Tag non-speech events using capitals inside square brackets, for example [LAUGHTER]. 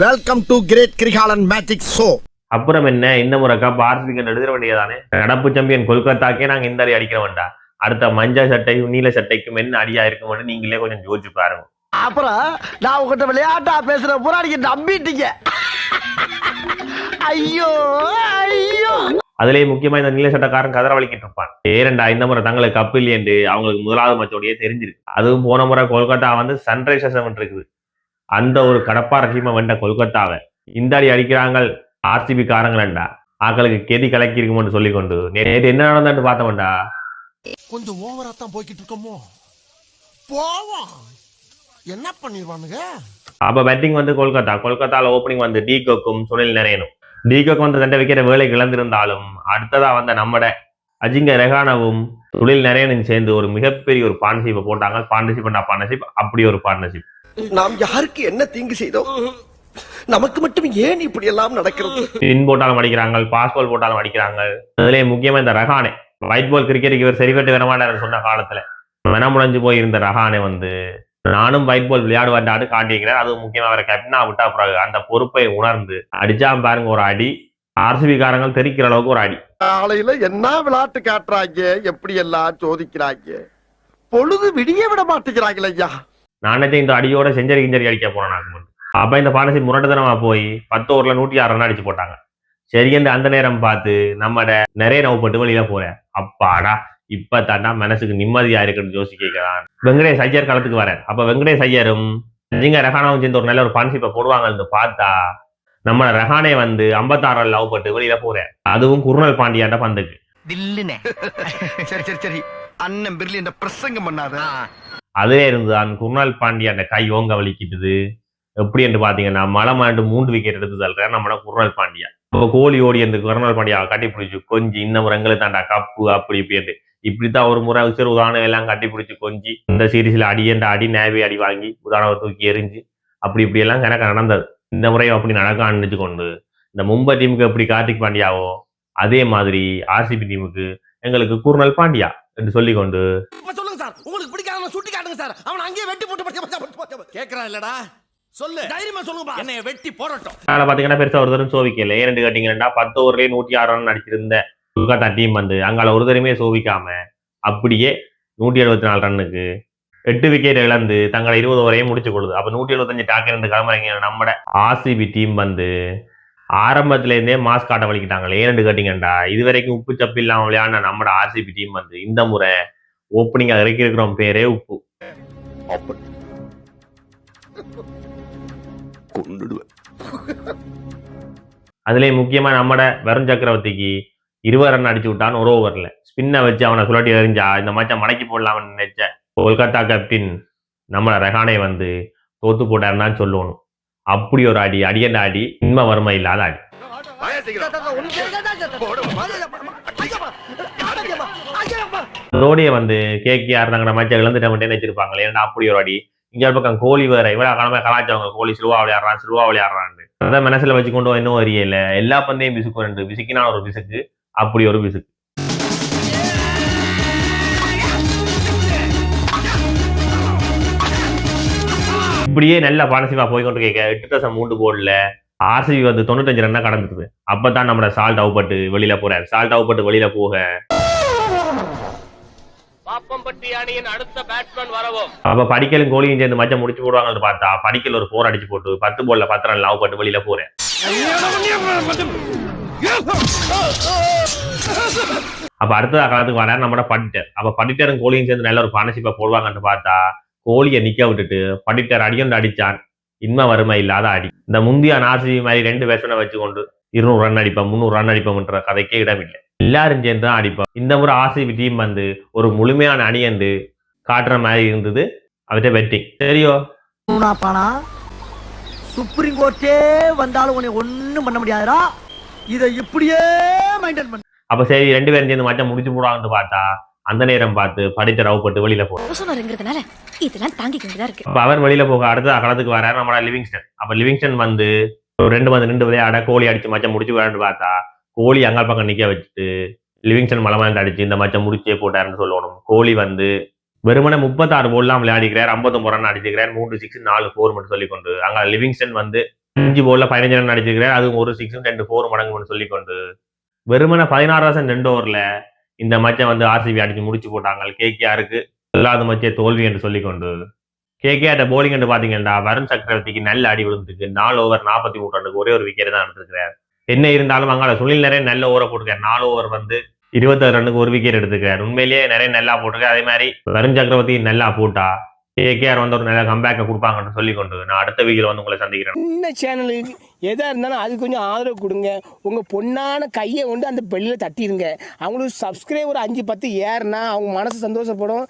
Welcome to great Kirikalan magic show அப்புறம் என்ன? இந்த முறை கப் ஆர்சிபிக்கு எழுதிட வேண்டியதானே நடப்பு சாம்பியன் கொல்கத்தாக்கே நாங்க இந்த அடி அடிக்கிற வேண்டாம் அடுத்த மஞ்சள் சட்டையும் நீல சட்டைக்கும் என்ன அடியா இருக்கும்னு நீங்களே கொஞ்சம் யோசிச்சு பாருங்க. அப்புறம் நான் உங்ககிட்ட விளையாட்டா பேசுற புறாடிக்கு நம்பிட்டீங்க. ஐயோ ஐயோ. அதுலயே முக்கியமா இந்த நீல சட்டக்காரன் கதற வலிக்கிட்டு இருப்பான். ஏரண்டா இந்த முறை தங்களுக்கு கப் இல்லையண்டு அவங்களுக்கு முதலாவது மச்சோடையே தெரிஞ்சிருக்கு. அதுவும் போன முறை கொல்கத்தா வந்து சன்ரைசர்ஸ் இருக்குது. அந்த ஒரு கடப்பார டீமை வென்ற கொல்கத்தாவை. இந்த அடி அடிக்கிறாங்க ஆர்சிபி காரங்களண்டா? ஆக்களுக்கு கெதி கலக்கி இருக்கும்னு சொல்லி கொண்டு நேற்று என்ன நடந்தான்னு பார்த்தோம்டா கொஞ்சம் ஓவரா தான் போய்கிட்டு இருக்கோமோ போவோம். என்ன பண்ணிடுவானுங்க அப்ப பேட்டிங் வந்து கொல்கத்தா. கொல்கத்தால ஓப்பனிங் வந்து டீகோக்கும் சுனில் நரேனும். டீகோக் வந்து தண்டை வைக்கிற வேலை இழந்திருந்தாலும் அடுத்ததா வந்த நம்மட அஜிங்க ரெகானாவும் சுனில் நரேனும் சேர்ந்து ஒரு மிகப்பெரிய ஒரு பார்ட்னர்ஷிப்பை போட்டாங்க. பார்ட்னர்ஷிப் பண்ணா பார்ட்னர்ஷிப் அப்படி ஒரு பார்ட்னர்ஷிப் நாம் யாருக்கு என்ன தீங்கு செய்தோம் நமக்கு மட்டும் ஏன் இப்படி எல்லாம் நடக்கிறது? ஸ்பின் போட்டாலும் அடிக்கிறாங்க பாஸ் பால் போட்டாலும் அடிக்கிறாங்க அதுலயே முக்கியமா இந்த ரஹானே. ஒயிட் பால் கிரிக்கெட்டுக்கு இவர் சரிபட்டு வரமாட்டாரு சொன்ன காலத்துல. மனமுடைஞ்சு போயிருந்த ரஹானே வந்து நானும் ஒயிட் பால் விளையாடுவாண்டாடு காட்டியிருக்கிறார் அதுவும் முக்கியமா அவரை கேப்டனா விட்டா பிறகு அந்த பொறுப்பை உணர்ந்து அடிச்சா பாருங்க ஒரு அடி ஆர்சிபி காரங்க தெரிக்கிற அளவுக்கு ஒரு அடி. காலையில என்ன விளையாட்டு காட்டுறாங்க எப்படி எல்லாம் சோதிக்கிறாங்க? பொழுது விடிய விட மாட்டேங்கிறாங்களே ஐயா. நானே இந்த அடியோட செஞ்சரி கிஞ்சரி அடிக்க போறேன் நான் அப்ப இந்த பார்ட்னர்ஷிப் முரட்டுத்தனமா போய் பத்து ஓவர்ல நூற்றி ஆறு ரன் அடிச்சு போட்டாங்க. சரி அந்த அந்த நேரம் பார்த்து நம்மட நிறைய நவப்பட்டு வெளியில போறேன். அப்பாடா இப்ப தாண்டா மனசுக்கு நிம்மதியா இருக்குன்னு யோசி கேட்கிறான் வெங்கடேஷ் ஐயர் காலத்துக்கு வரேன். அப்ப வெங்கடேஷ் ஐயரும் நீங்க ரஹானாவும் சேர்ந்து ஒரு நல்ல ஒரு பார்ட்னர்ஷிப்பை போடுவாங்கன்னு பார்த்தா நம்ம ரஹானே வந்து ஐம்பத்தாறு ரன் லவ் பட்டு வெளியில போறேன். அதுவும் குருணல் பாண்டியாண்ட பந்துக்கு. [LAUGHS] சரி சரி சரி. அண்ணன் பிர்லி இந்த பிரசங்கம் பண்ணாத. அதே இருந்துதான் குருணால் அந்த கை ஓங்க வலிக்கிட்டது எப்படி என்று பாத்தீங்கன்னா மலை மாண்டு மூன்று விக்கெட் எடுத்து தள்ளுறேன் நம்ம குருணால் பாண்டியா. இப்போ கோலி ஓடி அந்த குருணால் பாண்டியாவை கட்டி பிடிச்சி கொஞ்சி இன்னும் முறை எங்களுக்கு தாண்டா கப்பு அப்படி இப்படி இப்படித்தான் ஒரு முறை சிறு உதாரணம் எல்லாம் கட்டி பிடிச்சி கொஞ்சி இந்த சீரீஸ்ல அடியன்ற அடி நேவி அடி வாங்கி உதாரணம் தூக்கி எரிஞ்சு அப்படி இப்படி எல்லாம் கணக்கு நடந்தது. இந்த முறையும் அப்படி நடக்கான்னு கொண்டு இந்த மும்பை டீமுக்கு எப்படி கார்த்திக் பாண்டியாவோ அதே மாதிரி ஆர்சிபி டீமுக்கு எங்களுக்கு கூர்னல் பாண்டியா என்று சொல்லிக் சொல்லுங்க சார். அவன் அங்கேயே வெட்டி போட்டு கேக்குறான் இல்லடா. சொல்லு. தைரியமா சொல்லுங்க என்னைய வெட்டி போடட்டும். அதனால பாத்தீங்கன்னா பெருசா ஒரு தரம் சோவிக்கல. ஏன் கேட்டீங்கன்னா பத்து ஓவர்லயே நூற்றி ஆறு ரன் அடிச்சிருந்த கொல்கத்தா டீம் வந்து அங்கால ஒரு தரமே சோவிக்காம அப்படியே நூற்றி எழுபத்தி நாலு ரன்னுக்கு எட்டு விக்கெட் இழந்து தங்களை இருபது ஓவரையும் முடிச்சு கொள்ளுது அப்ப நூற்றி எழுபத்தஞ்சு டாக்கு ரெண்டு கிளம்புறீங்க நம்மட ஆர்சிபி டீம் வந்து ஆரம்பத்துல இருந்தே மாஸ் காட்ட வலிக்கிட்டாங்களே. ஏன் ரெண்டு கேட்டீங்கடா இது வரைக்கும் உப்பு சப்பு இல்லாம விளையாடின நம்மட ஆர்சிபி டீம் வந்து இந்த முறை ஓப்பனிங் இறக்கி இருக்கிறோம் பேரே உப்பு அதுலயே முக்கியமா நம்மட வருண் சக்கரவர்த்திக்கு இருபது ரன் அடிச்சு விட்டான் ஒரு ஓவர்ல ஸ்பின்னை வச்சு அவனை சுழட்டி எறிஞ்சா இந்த மச்சம் மடக்கி போடலாம்னு நினைச்ச கொல்கத்தா கேப்டன் நம்மள ரெஹானே வந்து தோத்து போட்டாருன்னு தான் சொல்லணும் அப்படி ஒரு அடி அடியண்ட அடி இன்ம வறுமை இல்லாத அடி ரோடியை வந்து கேகேஆர் தங்கிற மச்சம் வந்து நம்ம நினைச்சிருப்பாங்க ஏன்னா அப்படி ஒரு அடி. இங்க பக்கம் கோலி வேற. இவ்வளவு கடமை கலாச்சவங்க கோலி சிலுவா விளையாடுறான் சிலுவா விளையாடுறான்னு அதை மனசுல வச்சு கொண்டு இன்னும் வரியல எல்லா பந்தையும் பிசுக்கு ரெண்டு. பிசுக்கினா ஒரு பிசுக்கு அப்படி ஒரு பிசுக்கு. இப்படியே நல்ல பானசிவா போய் கொண்டு கேட்க எட்டு தசம் மூன்று போர்டுல ஆர்சிபி வந்து தொண்ணூத்தஞ்சு ரன்னா கடந்துருது. அப்பதான் நம்மளோட சால்ட் அவுப்பட்டு வெளியில போறாரு. சால்ட் அவுப்பட்டு வெளியில போக. பாப்பம்பட்டி அணியின் அடுத்த பேட்ஸ்மேன் வரவும். அப்ப படிக்கலும் கோலியும் சேர்ந்து மச்சம் முடிச்சு போடுவாங்கன்னு பார்த்தா படிக்கல ஒரு போர் அடிச்சு போட்டு பத்து போல்ல பத்து ரன் லாவ் பட்டு வெளியில போறேன். அப்ப அடுத்த காலத்துக்கு வர நம்மட படிட்டர் அப்ப படிட்டரும் கோலியும் சேர்ந்து நல்ல ஒரு பார்ட்னர்ஷிப்பை போடுவாங்கன்னு பார்த்தா கோழியை நிக்க விட்டுட்டு படிட்டர் அடியொன்று அடிச்சான் இன்ம வறுமை இல்லாத அடி. இந்த முந்தியா நாசி மாதிரி ரெண்டு பேட்ஸ்மேனை வச்சுக்கொண்டு இருநூறு ரன் அடிப்பேன் முந்நூறு ரன் அடிப்போம்ன்ற கதைக்கே இடமில்லை. எல்லாரும் சேர்ந்து தான் அடிப்போம். இந்த முறை ஆர்சிபி டீம் வந்து ஒரு முழுமையான அணி என்று காட்டுற மாதிரி இருந்தது. அவர்கிட்ட வெட்டிங் சரியோ பானா சுப்ரீம் கோர்ட்டே வந்தாலும் உன்னை ஒண்ணும் பண்ண முடியாதுடா. இதை இப்படியே மெயின்டைன் பண்ணு. அப்ப சரி ரெண்டு பேரும் சேர்ந்து மச்சம் முடிச்சு போடுவாங்கன்னு பார்த்தா அந்த நேரம் பார்த்து படித்த ரவுப்பட்டு வெளியில போ. ஓசோனருங்கிறதுனால இதெல்லாம் தாங்கிக்க வேண்டியதா இருக்கு. அப்ப அவர் வெளியில போக அடுத்த களத்துக்கு வர நம்மளோட லிவிங்ஸ்டன் அப்ப லிவிங்ஸ்டன் வந்து ஒரு ரெண்டு வந்து ரெண்டு விளையாட கோழி அடிச்சு மச்சம் முடிச்சு விளையாண்டு பார்த்தா கோழி அங்கால் பக்கம் நிக்க வச்சுட்டு லிவிங்ஸ்டன் மலை மேல அடிச்சு இந்த மச்சம் முடிச்சே போட்டாருன்னு சொல்லணும். கோழி வந்து வெறுமனே முப்பத்தாறு போல்லாம் விளையாடிக்கிறார் ஐம்பத்தொம்பது ரன் அடிச்சுக்கிறார் மூன்று சிக்ஸ் நாலு ஃபோர் மட்டும் சொல்லி கொண்டு அங்க லிவிங்ஸ்டன் வந்து அஞ்சு போல்ல பதினஞ்சு ரன் அடிச்சுக்கிறார் அதுவும் ஒரு சிக்ஸும் ரெண்டு ஃபோர் மடங்குன்னு சொல்லிக்கொண்டு வெறுமனே பதினாறு ரசன் ரெண்டு ஓவர்ல இந்த மச்சை வந்து ஆர்சிபி அடிச்சு முடிச்சு போட்டாங்க. கேகேஆருக்கு இல்லாத மச்சே தோல்வி என்று சொல்லிக்கொண்டு கேகேஆர்ட்ட போலிங் என்று பாத்தீங்கன்னா வருண் சக்கரவர்த்திக்கு நல்ல அடி விழுந்துருக்கு நாலு ஓவர் நாற்பத்தி மூணு ரன்னுக்கு ஒரே ஒரு விக்கெட் தான் எடுத்துருக்கிறார். என்ன இருந்தாலும் அங்கால சுனில் நிறைய நல்ல ஓவரை போட்டிருக்காரு. நாலு ஓவர் வந்து இருபத்தாறு ரன்னுக்கு ஒரு விக்கெட் எடுத்துக்கிறார் உண்மையிலேயே நிறைய நல்லா போட்டிருக்காரு. அதே மாதிரி வருண் சக்கரவர்த்தி நல்லா போட்டா ஏகேஆர் வந்து ஒரு நல்ல கம்பேக்கை கொடுப்பாங்கன்னு சொல்லி கொண்டு நான் அடுத்த வீக்கில் வந்து உங்களை சந்திக்கிறேன். இந்த சேனலுக்கு எதாக இருந்தாலும் அது கொஞ்சம் ஆதரவு கொடுங்க. உங்கள் பொண்ணான கையை கொண்டு அந்த பெல்லில் தட்டிடுங்க அவங்களுக்கு சப்ஸ்கிரைபர் அஞ்சு பத்து ஏறுனா அவங்க மனசு சந்தோஷப்படும்.